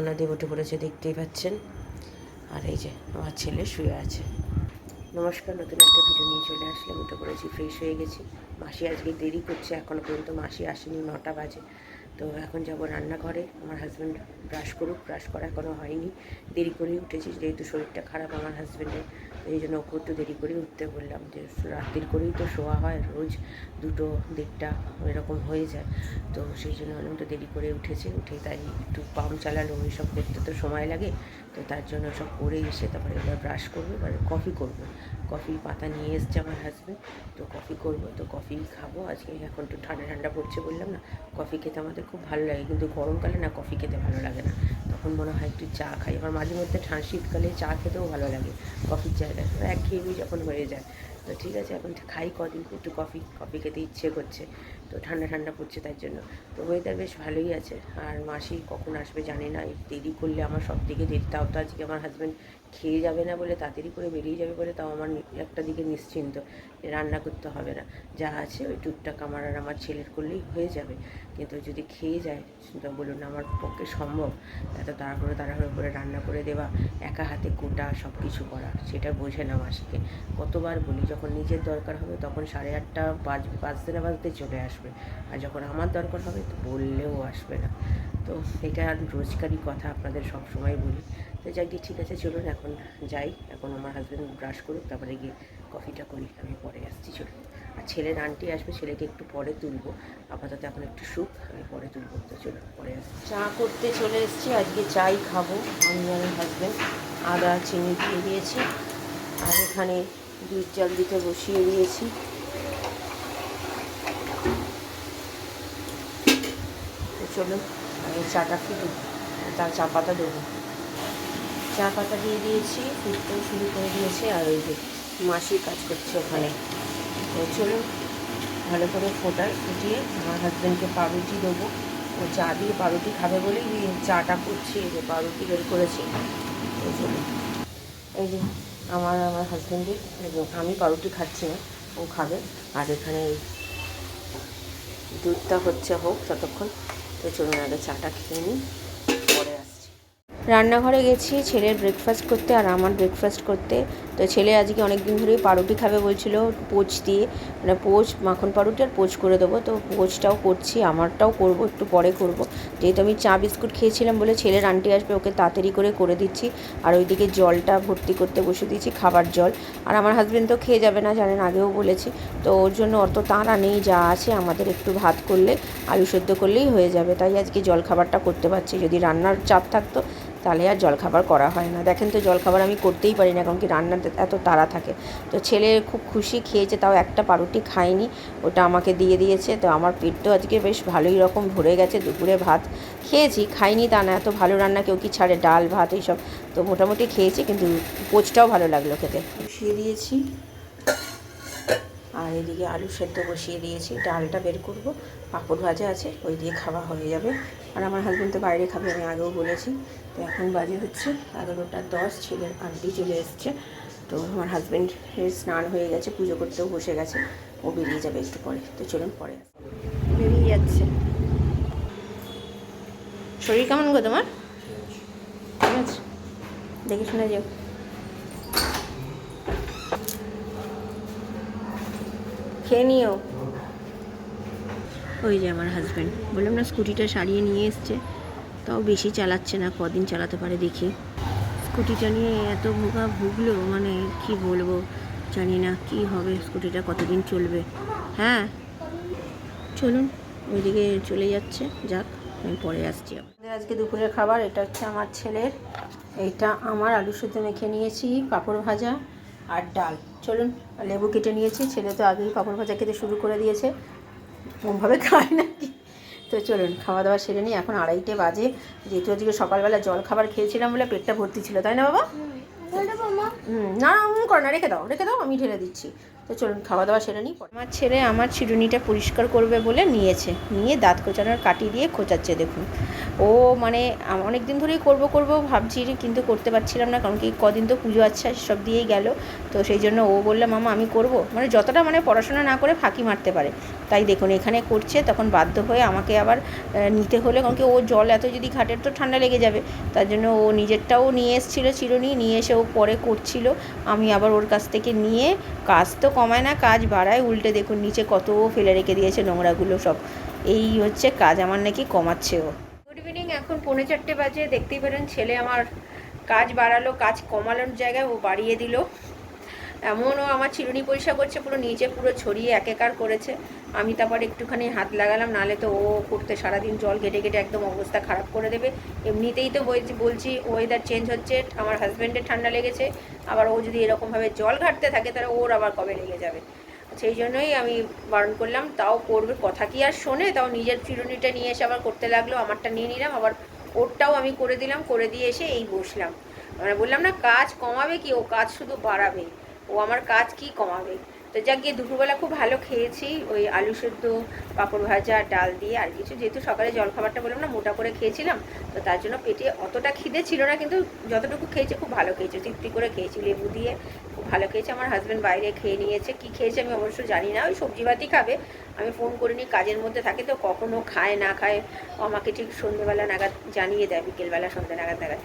রান্নাবান্না দিয়ে উঠে পড়েছে দেখতেই পাচ্ছেন। আর এই যে, আমার ছেলে শুয়ে আছে। নমস্কার, নতুন একটা ভিডিও নিয়ে চলে আসলাম। উঠে পড়েছি ফ্রেশ হয়ে গেছি। মাসি আজকে দেরি করছে এখনও পর্যন্ত মাসি আসেনি, নটা বাজে। তো এখন যাব রান্নাঘরে। আমার হাজব্যান্ড ব্রাশ করুক ব্রাশ করা এখনও হয়নি। দেরি করেই উঠেছি, যেহেতু শরীরটা খারাপ আমার হাজব্যান্ডের এই জন্য ওকে একটু দেরি করেই উঠতে বললাম যে রাত্রির করেই তো শোয়া হয়, রোজ দুটো দেড়টা এরকম হয়ে যায়। তো সেই জন্য একটু দেরি করে উঠেছে, উঠে তাই একটু পাম্প চালালো সব করতে তো সময় লাগে। তো তার জন্য সব করে এসে তারপরে এবার ব্রাশ করব, এবার কফি করব। কফি পাতা নিয়ে এসছে আমার হাজব্যান্ড তো কফি করব, তো কফি খাব। আজকে এখন একটু ঠান্ডা ঠান্ডা পড়ছে বললাম না, কফি খেতে আমাদের খুব ভালো লাগে, কিন্তু গরমকালে না কফি খেতে ভালো লাগে না। তখন মনে হয় একটু চা খাই। আবার মাঝে মধ্যে ঠান্ডা শীতকালে চা খেতেও ভালো লাগে কফির জায়গায়। এক ঘেয়েমি যখন হয়ে যায়। তো ঠিক আছে, এখন খাই কদিন, একটু কফি কফি খেতে ইচ্ছে করছে। তো ঠান্ডা ঠান্ডা পড়ছে তার জন্য। তো ওয়েদার বেশ ভালোই আছে। আর মাসি কখন আসবে জানি না। দেরি করলে আমার সব দিকে দেরি। তাও তো আজকে আমার হাজব্যান্ড খেয়ে যাবে না বলে, তাড়াতাড়ি করে বেরিয়ে যাবে বলে, তাও আমার একটা দিকে নিশ্চিন্ত রান্না করতে হবে না। যা আছে ওই টুকটাক আমার আর আমার ছেলের করলেই হয়ে যাবে। কিন্তু যদি খেয়ে যায়, তো বলুন আমার পক্ষে সম্ভব। এত তাড়াহুড়ো তাড়াহুড়ো করে রান্না করে দেওয়া, একা হাতে কোটা সব কিছু করা, সেটা বোঝে না মাসিকে। কতবার বলি, যখন নিজের দরকার হবে তখন সাড়ে আটটা বাজ বাজতে না বাজতে চলে আসবে। আর যখন আমার দরকার হবে তো বললেও আসবে না। তো এটা রোজকারই কথা আপনাদের সব সময় বলি। তো যাই গিয়ে ঠিক আছে, চলুন এখন যাই। এখন আমার হাজব্যান্ড ব্রাশ করুক, তারপরে গিয়ে কফিটা করি। আমি পরে আসছি, চলুন। আর ছেলের আন্টি আসবে, ছেলেকে একটু পরে তুলবো। আপাতত এখন একটু সুখ আমি পরে তুলবো। তো চলুন, পরে আসছি। চা করতে চলে এসেছি, আজকে চাই খাব। আমি আর হাজব্যান্ড আদা, চিনি দিয়ে দিয়েছি। আর এখানে দুধ চাল দিতে বসিয়ে দিয়েছি তো চলুন, আমি চাটা ফুটু তার চা পাতা দেবো। চা পাতা দিয়ে দিয়েছি, ফুটতেও শুরু করে দিয়েছে, আর ওই যে মাসি কাজ করছে ওখানে। তো চলুন, ভালো করে ফোটাই ফুটিয়ে আমার হাজব্যান্ডকে পাউরুটি দেবো। ও চা দিয়ে পাউরুটি খাবে বলেই চাটা করছি, এই যে পাউরুটি বের করেছি। এই যে এই যে আমার আমার হাজব্যান্ডের আমি পাউরুটি খাচ্ছি না, ও খাবে। আর এখানে দুধটা হচ্ছে হোক, ততক্ষণ তো চলুন আগে চাটা খেয়ে নিই। রান্নাঘরে গেছি, ছেলের ব্রেকফাস্ট করতে আর আমার ব্রেকফাস্ট করতে। তো ছেলে আজকে অনেক দিন ধরেই পাউরুটি খাবে বলছিল, পোচ দিয়ে। মানে পোচ, মাখন পাউরুটি আর পোচ করে দেবো। তো পোচটাও করছি, আমারটাও করব, একটু পরে করব। যেহেতু আমি চা বিস্কুট খেয়েছিলাম বলে ছেলের আন্টি আসবে, ওকে তাড়াতাড়ি করে করে দিচ্ছি। আর ওইদিকে জলটা ভর্তি করতে বসে দিয়েছি, খাবার জল। আর আমার হাজব্যান্ড তো খেয়ে যাবে না, জানেন, আগেও বলেছি। তো ওর জন্য অত তাড়া নেই, যা আছে আমাদের একটু ভাত করলে, আলু সেদ্ধ করলেই হয়ে যাবে। তাই আজকে জল খাবারটা করতে পারছি। যদি রান্নার চাপ থাকতো তাহলে আর জলখাবার করা হয় না। দেখেন তো জলখাবার আমি করতেই পারি না, কারণ কি রান্নাতে এত তাড়া থাকে। তো ছেলে খুব খুশি খেয়েছে, তাও একটা পাউরুটি খায়নি, ওটা আমাকে দিয়ে দিয়েছে। তো আমার পেট তো আজকে বেশ ভালোই রকম ভরে গেছে, দুপুরে ভাত খেয়েছি, খাইনি তা না, এত ভালো রান্না কেউ কি ছাড়ে, ডাল, ভাত, এইসব। তো মোটামুটি খেয়েছি, কিন্তু পোচটাও ভালো লাগল খেতে। বসিয়ে দিয়েছি। আর এদিকে আলু সেদ্ধ বসিয়ে দিয়েছি ডালটা বের করব। পাঁপড় ভাজা আছে ওই দিয়ে খাওয়া হয়ে যাবে। আর আমার হাজব্যান্ড তো বাইরে খাবে আমি আগেও বলেছি। তো এখন বাজে হচ্ছে এগারোটা দশ ছেলের আন্টি চলে এসছে। তো আমার হাজব্যান্ডের স্নান হয়ে গেছে পুজো করতেও বসে গেছে। ও বেরিয়ে যাবে একটু পরে। তো চলুন পরে বেরিয়ে যাচ্ছে। শরীর কেমন গো তোমার? ঠিক আছে। দেখে শুনে যাও। খেয়ে নিও। ওই যে আমার হাজব্যান্ড বললাম না স্কুটিটা সারিয়ে নিয়ে এসছে। তাও বেশি চালাচ্ছে না কদিন চালাতে পারে দেখি। স্কুটিটা নিয়ে এত ভোগা ভুগলো মানে কি বলব? জানি না কি হবে স্কুটিটা কতদিন চলবে। হ্যাঁ? চলুন ওইদিকে চলে যাচ্ছে যাক আমি পরে আসছি আমাদের আজকে দুপুরের খাবার এটা হচ্ছে আমার ছেলের এইটা আমার আলু সুদ্ধ মেখে নিয়েছি পাঁপড় ভাজা আর ডাল। চলুন, লেবু কেটে নিয়েছি, ছেলে তো আগেই পাঁপড় ভাজা খেতে শুরু করে দিয়েছে। ওভাবে খায় নাকি? তো চলুন, খাওয়া দাওয়া সেরে নিই। এখন আড়াইটে বাজে। যেহেতু আজকে সকালবেলা জল খাবার খেয়েছিলাম বলে পেটটা ভর্তি ছিল, তাই না বাবা? না হুম কর না, রেখে দাও রেখে দাও, আমি ঢেলে দিচ্ছি। তো চলুন, খাওয়া দাওয়া সেরে নিই। আমার ছেলে আমার চিরুনিটা পরিষ্কার করবে বলে নিয়েছে। নিয়ে দাঁত কোচানোর কাটি দিয়ে খোঁচাচ্ছে, দেখুন। ও মানে অনেক দিন ধরেই করব করব ভাবছি কিন্তু করতে পারছিলাম না, কারণ কি কদিন তো পুজো আচ্ছা সব দিয়েই গেল। তো সেই জন্য ও বলল, মামা, আমি করব। মানে যতটা মানে পড়াশোনা না করে ফাঁকি মারতে পারে। তাই দেখুন, এখানে করছে, তখন বাধ্য হয়ে আমাকে আবার নিতে হলে, কারণ কি ও জল এত যদি ঘাটের তো ঠান্ডা লেগে যাবে, তার জন্য ও নিজেরটাও নিয়ে এসেছিল চিরুনি, নিয়ে এসে ও পরে করছিল। আমি আবার ওর কাছ থেকে নিয়ে, কাজ তো কমায় না, কাজ বাড়ায় উল্টে দেখুন, নিচে কত ফেলে রেখে দিয়েছে নোংরাগুলো সব। এই হচ্ছে কাজ, আমার নাকি কমাচ্ছে ও। এখন পৌনে চারটে বাজে, দেখতেই পেলেন ছেলে আমার কাজ বাড়ালো, কাজ কমানোর জায়গায় ও বাড়িয়ে দিল। এমনও আমার চিরুনি পরিষ্কার করছে, পুরো নিচে পুরো ছড়িয়ে একেকার করেছে। আমি তারপর একটুখানি হাত লাগালাম নালে তো ও করতে সারাদিন জল ঘেটে ঘেটে একদম অবস্থা খারাপ করে দেবে। এমনিতেই তো বলছি বলছি ওয়েদার চেঞ্জ হচ্ছে, আমার হাজব্যান্ডের ঠান্ডা লেগেছে, আবার ও যদি এরকমভাবে জল ঘাটতে থাকে, তাহলে ওর আবার কবে লেগে যাবে? সেই জন্যই আমি বারণ করলাম, তাও করবে, কথা কি আর শোনে? তাও নিজের চিরুনিটা নিয়ে এসে আবার করতে লাগল, আমারটা নিয়ে নিলাম, আবার ওরটাও আমি করে দিলাম, করে দিয়ে এসে এই বসলাম। মানে বললাম না, কাজ কমাবে কি? ও কাজ শুধু বাড়াবে। ও আমার কাজ কি কমাবে? তো যাক, গিয়ে দুপুরবেলা খুব ভালো খেয়েছি। ওই আলু সেদ্ধ, পাঁপড় ভাজা, ডাল দিয়ে আর কিছু। যেহেতু সকালে জলখাবারটা বললাম না, মোটা করে খেয়েছিলাম, তো তার জন্য পেটে অতটা খিদে ছিল না, কিন্তু যতটুকু খেয়েছি খুব ভালো খেয়েছি। তৃপ্তি করে খেয়েছি। লেবু দিয়ে খুব ভালো খেয়েছে। আমার হাজব্যান্ড বাইরে খেয়ে নিয়েছে। কি খেয়েছে আমি অবশ্য জানি না। ওই সবজি ভাতই খাবে। আমি ফোন করিনি, কাজের মধ্যে থাকে তো কখনও খায়, না খায়। ও আমাকে ঠিক সন্ধ্যেবেলা নাগাদ জানিয়ে দেয়, বিকেলবেলা সন্ধ্যে নাগাদ নাগাদ।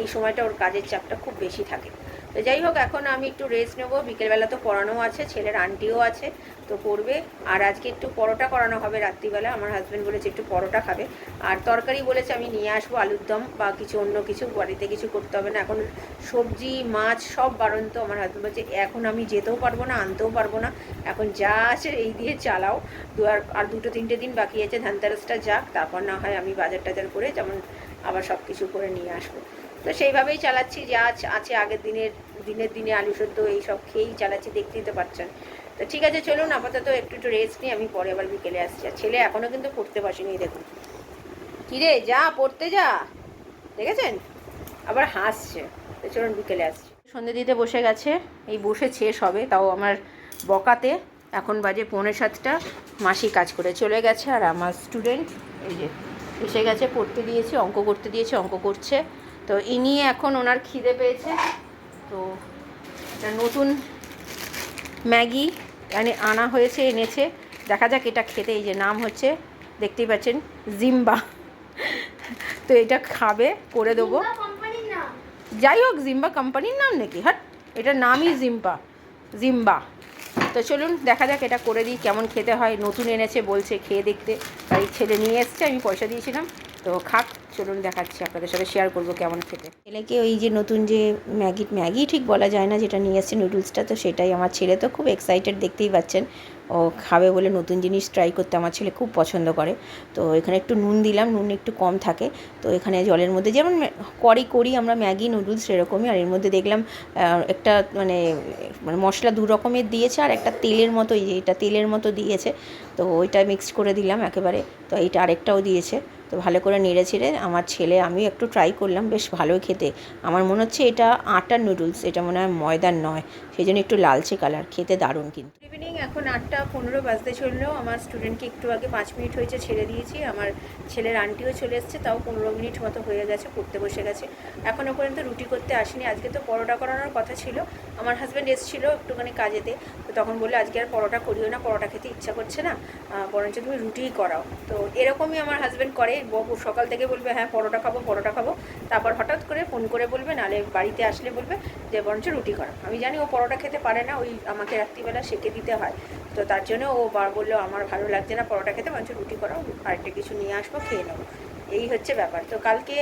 এই সময়টা ওর কাজের চাপটা খুব বেশি থাকে। তো যাই হোক, এখন আমি একটু রেস্ট নেব। বিকেলবেলা তো পড়ানো আছে, ছেলের আন্টিও আছে, তো পড়বে। আর আজকে একটু পরোটা করানো হবে রাত্রিবেলা। আমার হাজব্যান্ড বলেছে একটু পরোটা খাবে। আর তরকারি বলেছে আমি নিয়ে আসব আলুর দম বা কিছু অন্য কিছু। বাড়িতে কিছু করতে হবে না। এখন সবজি, মাছ সব বারণ তো আমার হাজব্যান্ড বলছে, এখন আমি যেতেও পারব না, আনতেও পারব না। এখন যা আছে এই দিয়ে চালাও। দু আর আর দুটো তিনটে দিন বাকি আছে। ধানতেরাসটা যাক। তারপর না হয় আমি বাজার টাজার করে যেমন আবার সব কিছু করে নিয়ে আসব। তো সেইভাবেই চালাচ্ছি, যা আছ- আছে আগের দিনের দিনের দিনে আলু সেদ্ধ এইসব খেয়েই চালাচ্ছি, দেখতেই তো পাচ্ছেন। তো ঠিক আছে, চলুন আপাতত একটু একটু রেস্ট নিই, আমি পরে আবার বিকেলে আসছি। আর ছেলে এখনও কিন্তু পড়তে বসেনি দেখুন। কিরে, যা, পড়তে যা। দেখেছেন? আবার হাসছে। তো চলুন বিকেলে আসছি। সন্ধে দিতে বসে গেছে, এই বসে শেষ হবে, তাও আমার বকাতে। এখন বাজে পৌনে সাতটা, মাসি কাজ করে চলে গেছে, আর আমার স্টুডেন্ট এই যে, এসে গেছে, পড়তে দিয়েছে, অঙ্ক করতে দিয়েছে, অঙ্ক করছে। তো ইনি এখন ওনার খিদে পেয়েছে। তো একটা নতুন ম্যাগি মানে আনা হয়েছে এনেছে। দেখা যাক এটা খেতে এই যে নাম হচ্ছে দেখতেই পাচ্ছেন জিম্বা। তো এটা খাবে করে দেবো। যাই হোক জিম্বা কোম্পানির নাম নাকি? হাট এটার নামই জিম্বা জিম্বা। তো চলুন দেখা যাক এটা করে দিই কেমন খেতে হয়। নতুন এনেছে বলছে খেয়ে দেখতে। তাই ছেলে নিয়ে এসছে আমি পয়সা দিয়েছিলাম। তো খাক। চলুন দেখাচ্ছি, আপনাদের সাথে শেয়ার করব কেমন খেতে। ছেলেকে ওই যে নতুন যে ম্যাগি ম্যাগি ঠিক বলা যায় না, যেটা নিয়ে এসছে নুডলসটা তো সেটাই আমার ছেলে তো খুব এক্সাইটেড দেখতেই পাচ্ছেন। ও খাবে বলে নতুন জিনিস ট্রাই করতে আমার ছেলে খুব পছন্দ করে। তো এখানে একটু নুন দিলাম, নুন একটু কম থাকে। তো এখানে জলের মধ্যে যেমন করি করি আমরা ম্যাগি নুডলস সেরকমই, আর এর মধ্যে দেখলাম একটা মানে মানে মশলা দু রকমের দিয়েছে, আর একটা তেলের মতো এটা তেলের মতো দিয়েছে। তো ওইটা মিক্সড করে দিলাম একেবারে। তো এইটা আরেকটাও দিয়েছে। তো ভালো করে নেড়ে ছেড়ে আমার ছেলে, আমি একটু ট্রাই করলাম, বেশ ভালোই খেতে। আমার মনে হচ্ছে এটা আটার নুডলস এটা মনে হয় ময়দার নয়। সেই জন্য একটু লালচে কালার, খেতে দারুণ কিন্তু। ইভিনিং এখন আটটা পনেরো বাজতে চললেও আমার স্টুডেন্টকে একটু আগে পাঁচ মিনিট হয়েছে ছেড়ে দিয়েছি। আমার ছেলের আন্টিও চলে এসছে, তাও পনেরো মিনিট মতো হয়ে গেছে, পড়তে বসে গেছে। এখনও পর্যন্ত রুটি করতে আসেনি। আজকে তো পরোটা করানোর কথা ছিল। আমার হাজব্যান্ড এসেছিল একটুখানি কাজেতে। তো তখন বলল, আজকে আর পরোটা করিও না, পরোটা খেতে ইচ্ছা করছে না। বরঞ্চ তুমি রুটিই করাও। তো এরকমই আমার হাজব্যান্ড করে। সকাল থেকে বলবে হ্যাঁ পরোটা খাব পরোটা খাব। তারপর হঠাৎ করে ফোন করে বলবে, নালে বাড়িতে আসলে বলবে যে, বরঞ্চ রুটি করা আমি জানি ও পরোটা খেতে পারে না, ওই আমাকে রাত্রিবেলা সেকে দিতে হয়। তো তার জন্য ও বার বলল, আমার ভালো লাগছে না পরোটা খেতে বরঞ্চ রুটি করাও আরেকটা কিছু নিয়ে আসব, খেয়ে নেব এই হচ্ছে ব্যাপার। তো কালকে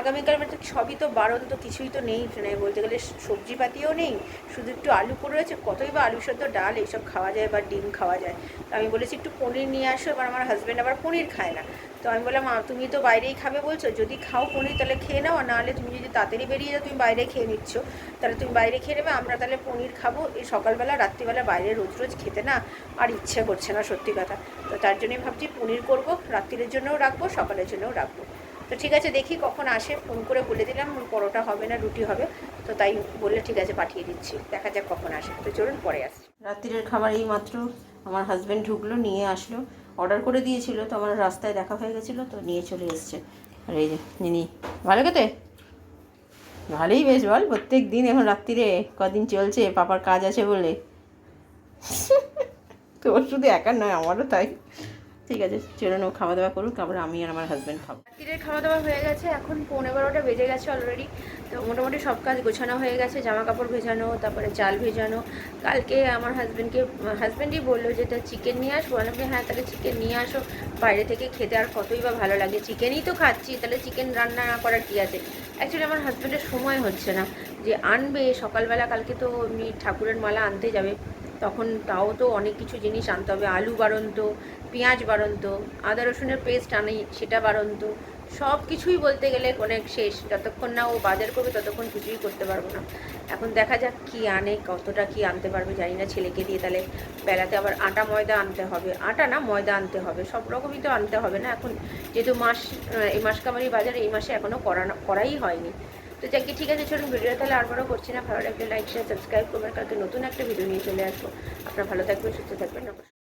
আগামীকাল মানে সবই তো বারণ, তো কিছুই তো নেই মানে বলতে গেলে সবজিপাতিও নেই, শুধু একটু আলু পড়ে রয়েছে, কতই বা আলু সেদ্ধ ডাল, এইসব খাওয়া যায় বা ডিম খাওয়া যায়। তো আমি বলেছি, একটু পনির নিয়ে আসো। এবার আমার হাজব্যান্ড আবার পনির খায় না। তো আমি বললাম "মা, তুমি তো বাইরেই খাবে বলছো যদি খাও পনির তাহলে খেয়ে নাও নাহলে তুমি যদি তাড়াতাড়ি বেরিয়ে যাও তুমি বাইরে খেয়ে নিচ্ছ। তাহলে তুমি বাইরে খেয়ে নেবে আমরা তাহলে পনির খাব। এই সকালবেলা রাত্রিবেলা বাইরে রোজ রোজ খেতে না আর ইচ্ছে করছে না সত্যি কথা। তো তার জন্যই ভাবছি পনির করব রাত্রির জন্যও রাখব সকালের জন্যও রাখব। তো ঠিক আছে, দেখি কখন আসে। ফোন করে বলে দিলাম পরোটা হবে না, রুটি হবে। তো তাই বললে ঠিক আছে, পাঠিয়ে দিচ্ছি। দেখা যাক কখন আসে। তো চলুন, পরে আসছি। রাত্রির খাবার এই মাত্র আমার হাজব্যান্ড ঢুকলো, নিয়ে আসলো। অর্ডার করে দিয়েছিল, তো আমার রাস্তায় দেখা হয়ে গেছিল, তো নিয়ে চলে এসছে। আর এই যে, নিনি, ভালো খেতে? ভালোই বেশ, বল, প্রত্যেক দিন এখন রাত্রিরে কদিন চলছে, পাপার কাজ আছে বলে। তোর শুধু একার নয়, আমারও তাই। ঠিক আছে চলুন ও খাওয়া দাওয়া করুক তারপরে আমি আর আমার হাজব্যান্ড খাব। রাত্রিরের খাওয়া দাওয়া হয়ে গেছে, এখন পৌনে বারোটা বেজে গেছে অলরেডি তো মোটামুটি সব কাজ গোছানো হয়ে গেছে জামা কাপড় ভেজানো, তারপরে চাল ভেজানো। কালকে আমার হাজব্যান্ডকে হাজব্যান্ডই বলল যে, তা চিকেন নিয়ে আসব? বললাম যে হ্যাঁ তাহলে চিকেন নিয়ে আসো। বাইরে থেকে খেতে আর কতই বা ভালো লাগে। চিকেনই তো খাচ্ছি, তাহলে চিকেন রান্না না করার কী আছে? অ্যাকচুয়ালি আমার হাজব্যান্ডের সময় হচ্ছে না, যে আনবে, সকালবেলা কালকে তো ঠাকুরের মালা আনতে যাবে। তখন তাও তো অনেক কিছু জিনিস আনতে হবে। আলু বাড়ন্ত, পেঁয়াজ বাড়ন্ত, আদা রসুনের পেস্ট আনি, সেটা বাড়ন্ত সব কিছুই বলতে গেলে অনেক শেষ। যতক্ষণ না ও বাজার করবে ততক্ষণ কিছুই করতে পারব না। এখন দেখা যাক কি আনে, কতটা কি আনতে পারবে, জানি না ছেলেকে দিয়ে তাহলে বেলাতে আবার আটা, ময়দা আনতে হবে। আটা না, ময়দা আনতে হবে, সব রকমই তো আনতে হবে না। এখন যেহেতু মাস এই মাস কামারি বাজার এই মাসে এখনও করানো করাই হয়নি। তো যাকে ঠিক আছে চলুন ভিডিও তাহলে আর বড় করছি না, ভালো লাগলে লাইক শেয়ার সাবস্ক্রাইব করবেন। কালকে নতুন একটা ভিডিও নিয়ে চলে আসব। আপনারা ভালো থাকবেন, সুস্থ থাকবেন, নমস্কার।